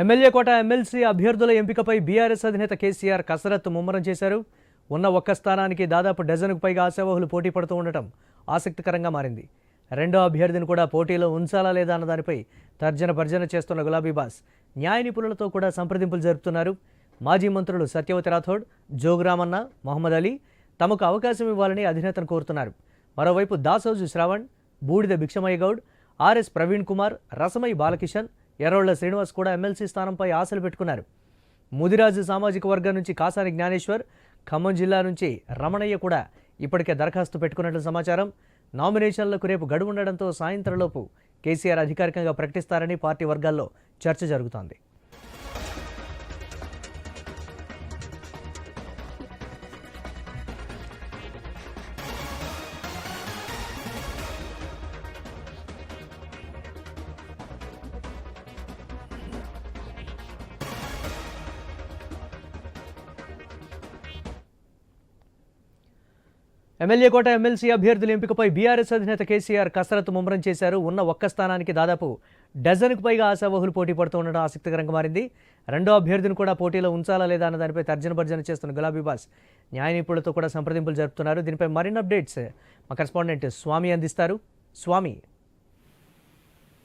MLA కోట MLC అభ్యర్థుల ఎంపికపై BRS అధినేత కేసీఆర్ కసరత్తు ముమ్మరం చేశారు. ఉన్న ఒక్క స్థానానికి దాదాపు డజన్కు పైగా ఆశావాహులు పోటీ పడుతూ ఉండటం ఆసక్తికరంగా మారింది. రెండో అభ్యర్థిని కూడా పోటీలో ఉంచాలా లేదా అన్న దానిపై తర్జన భర్జన చేస్తున్న గులాబీ బాస్ న్యాయ నిపుణులతో కూడా సంప్రదింపులు జరుపుతున్నారు. మాజీ మంత్రులు సత్యవతి రాథోడ్ జోగురామన్న మహమ్మద్ అలీ తమకు అవకాశం ఇవ్వాలని అధినేతను కోరుతున్నారు. మరోవైపు దాసోజు శ్రావణ్ బూడిద భిక్షమయ్య గౌడ్ ఆర్ఎస్ ప్రవీణ్ కుమార్ రసమై బాలకిషన్ ఎర్రోళ్ళ శ్రీనివాస్ కూడా ఎమ్మెల్సీ స్థానంపై ఆశలు పెట్టుకున్నారు. ముదిరాజు సామాజిక వర్గం నుంచి కాసాని జ్ఞానేశ్వర్ ఖమ్మం జిల్లా నుంచి రమణయ్య కూడా ఇప్పటికే దరఖాస్తు పెట్టుకున్నట్లు సమాచారం. నామినేషన్లకు రేపు గడువుండడంతో సాయంత్రంలోపు కేసీఆర్ అధికారికంగా ప్రకటిస్తారని పార్టీ వర్గాల్లో చర్చ జరుగుతోంది. ఎమ్మెల్యే కోట ఎమ్మెల్సీ అభ్యర్థుల ఎంపికపై బీఆర్ఎస్ అధినేత కేసీఆర్ కసరత్తు ముమ్మరం చేశారు. ఉన్న ఒక్క స్థానానికి దాదాపు డజన్కు పైగా ఆశావహులు పోటీ పడుతూ ఉండడం ఆసక్తికరంగా మారింది. రెండో అభ్యర్థిని కూడా పోటీలో ఉంచాలా లేదా అన్న దానిపై తర్జన భర్జన చేస్తున్న గులాబీ బాస్ న్యాయ నిపుణులతో కూడా సంప్రదింపులు జరుపుతున్నారు. దీనిపై మరిన్ని అప్డేట్స్ మా కరెస్పాండెంట్ స్వామి అందిస్తారు. స్వామి.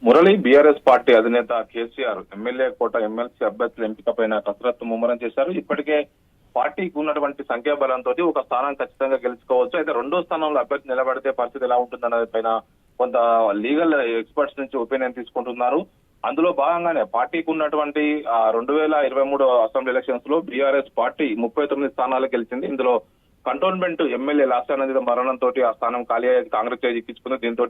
మురళి బీఆర్ఎస్ పార్టీ అధినేత కేసీఆర్ ఎమ్మెల్యే కోట ఎమ్మెల్సీ అభ్యర్థుల ఎంపికపైన కసరత్తు ముమ్మరం చేశారు. ఇప్పటికే పార్టీకి ఉన్నటువంటి సంఖ్యాబలంతో ఒక స్థానం ఖచ్చితంగా గెలుచుకోవచ్చు. అయితే రెండో స్థానంలో అభ్యర్థి నిలబడితే పరిస్థితి ఎలా ఉంటుందనే పైన కొంత లీగల్ ఎక్స్పర్ట్స్ నుంచి ఒపీనియన్ తీసుకుంటున్నారు. అందులో భాగంగానే పార్టీకి ఉన్నటువంటి రెండు వేల ఇరవై మూడు అసెంబ్లీ ఎలక్షన్స్లో బీఆర్ఎస్ పార్టీ ముప్పై తొమ్మిది స్థానాలు గెలిచింది. ఇందులో కంటోన్మెంట్ ఎమ్మెల్యే లాస్టానంది మరణంతో ఆ స్థానం ఖాళీ అయ్యేది కాంగ్రెస్ చేయి ఎక్కించుకుంది. దీంతో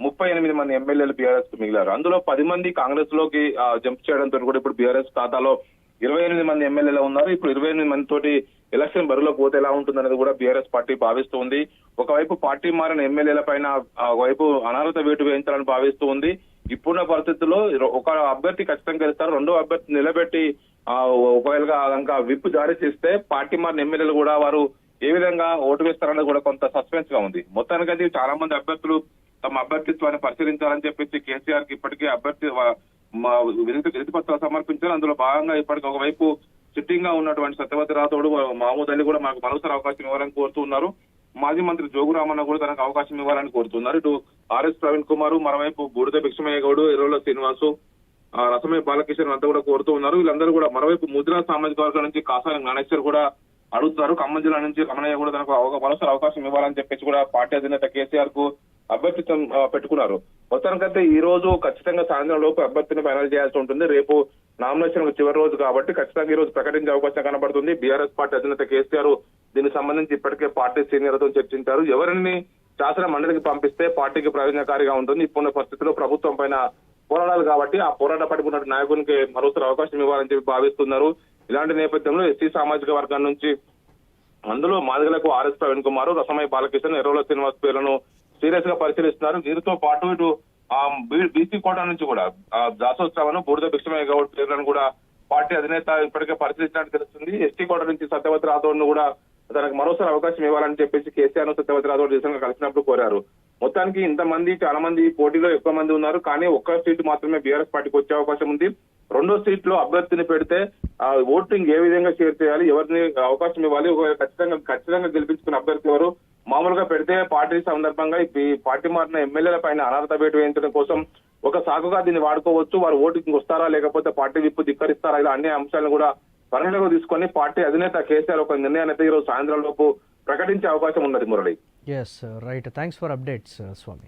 ముప్పై ఎనిమిది మంది ఎమ్మెల్యేలు బీఆర్ఎస్కు మిగిలారు. అందులో పది మంది కాంగ్రెస్లోకి జంప్ చేయడంతో కూడా ఇప్పుడు బీఆర్ఎస్ ఖాతాలో ఇరవై ఎనిమిది మంది ఎమ్మెల్యేలు ఉన్నారు. ఇప్పుడు ఇరవై ఎనిమిది మంది తోటి ఎలక్షన్ బరిలో పోతే ఎలా ఉంటుందనేది కూడా బీఆర్ఎస్ పార్టీ భావిస్తుంది. ఒకవైపు పార్టీ మారిన ఎమ్మెల్యేల పైన వైపు ఒకవైపు అనర్హత వేటు వేయించాలని భావిస్తూ ఉంది ఇప్పుడున్న పరిస్థితుల్లో ఒక అభ్యర్థి ఖచ్చితంగా గెలుస్తారు. రెండో అభ్యర్థి నిలబెట్టి ఆ, ఒకవేళ కనుక విప్ జారీ చేస్తే పార్టీ మారిన ఎమ్మెల్యేలు కూడా వారు ఏ విధంగా ఓటు వేస్తారనేది కూడా కొంత సస్పెన్స్గా ఉంది. మొత్తానికైతే చాలా మంది అభ్యర్థులు తమ అభ్యర్థిత్వాన్ని పరిశీలించాలని చెప్పేసి కేసీఆర్కి ఇప్పటికే అభ్యర్థి మా వినతి వినతి పత్రాలు సమర్పించారు. అందులో భాగంగా ఇప్పటికి ఒకవైపు సిట్టింగ్గా ఉన్నటువంటి సత్యవతి రాథోడు మహమూద్ అలీ కూడా మాకు మరోసారి అవకాశం ఇవ్వాలని కోరుతున్నారు మాజీ మంత్రి జోగురామన్న కూడా తనకు అవకాశం ఇవ్వాలని కోరుతున్నారు. ఇటు ఆర్ఎస్ ప్రవీణ్ కుమార్ మరోవైపు బూడిద భిక్షమయ్య గౌడు ఎరువుల శ్రీనివాసు ఆ, రసమయ్య బాలకిషన్ అంతా కూడా కోరుతూ ఉన్నారు. వీళ్ళందరూ కూడా మరోవైపు ముద్రా సామాజిక వర్గం నుంచి కాసాని జ్ఞానేశ్వర్ కూడా అడుగుతారు ఖమ్మం జిల్లా నుంచి రమణయ్య కూడా తనకు మరోసారి అవకాశం ఇవ్వాలని చెప్పేసి కూడా పార్టీ అధినేత కేసీఆర్కు అభ్యర్థిత్వం పెట్టుకున్నారు. మొత్తానికైతే ఈ రోజు ఖచ్చితంగా సాయంత్రం లోపు అభ్యర్థిని ఫైనల్ చేయాల్సి ఉంటుంది. రేపు నామినేషన్ చివరి రోజు కాబట్టి ఖచ్చితంగా ఈ రోజు ప్రకటించే అవకాశం కనబడుతుంది. బీఆర్ఎస్ పార్టీ అధినేత కేసీఆర్ దీనికి సంబంధించి ఇప్పటికే పార్టీ సీనియర్లతో చర్చించారు. ఎవరిని శాసన మండలికి పంపిస్తే పార్టీకి ప్రయోజనకారిగా ఉంటుంది. ఇప్పుడున్న పరిస్థితిలో ప్రభుత్వం పైన పోరాడాలి కాబట్టి ఆ పోరాట పడుకున్న నాయకునికి మరోసారి అవకాశం ఇవ్వాలని చెప్పి భావిస్తున్నారు. ఇలాంటి నేపథ్యంలో ఎస్సీ సామాజిక వర్గం నుంచి అందులో మాదిగలకు ఆర్ఎస్ ప్రవీణ్ కుమార్ రసమయ్య బాలకిషన్ ఎర్రోల శ్రీనివాస్ పేర్లను సీరియస్గా పరిశీలిస్తున్నారు. వీరితో పాటు ఇటు బీసీ కోట నుంచి కూడా ఆ, దాసోత్సవం బూడిద భిక్షమయ్య గౌడ్ పేర్లను కూడా పార్టీ అధినేత ఇప్పటికే పరిశీలించినట్టు తెలుస్తుంది. ఎస్టీ కోట నుంచి సత్యవతి రాథోడ్ కూడా తనకు మరోసారి అవకాశం ఇవ్వాలని చెప్పేసి కేసీఆర్ సత్యవతి రాథోడ్ దేశంగా కలిసినప్పుడు కోరారు. మొత్తానికి ఇంతమంది చాలా మంది పోటీలో ఎక్కువ మంది ఉన్నారు. కానీ ఒక్క సీటు మాత్రమే బీఆర్ఎస్ పార్టీకి వచ్చే అవకాశం ఉంది. రెండో సీట్లో అభ్యర్థిని పెడితే ఆ, ఓటింగ్ ఏ విధంగా షేర్ చేయాలి? ఎవరిని అవకాశం ఇవ్వాలి? ఖచ్చితంగా ఖచ్చితంగా గెలిపించుకున్న అభ్యర్థి ఎవరు? మామూలుగా పెడితే పార్టీ సందర్భంగా ఈ పార్టీ మారిన ఎమ్మెల్యేల పైన అనర్హత వేటు వేయించడం కోసం ఒక సాకుగా దీన్ని వాడుకోవచ్చు. వారు ఓటింగ్ వస్తారా లేకపోతే పార్టీ విప్పు ధిక్కరిస్తారా? ఇలా అన్ని అంశాలను కూడా పరిగణలోకి తీసుకొని పార్టీ అధినేత కేసీఆర్ ఒక నిర్ణయాన్ని అయితే ఈరోజు సాయంత్రం లోపు ప్రకటించే అవకాశం ఉన్నది Murali. Yes right thanks for updates Swamy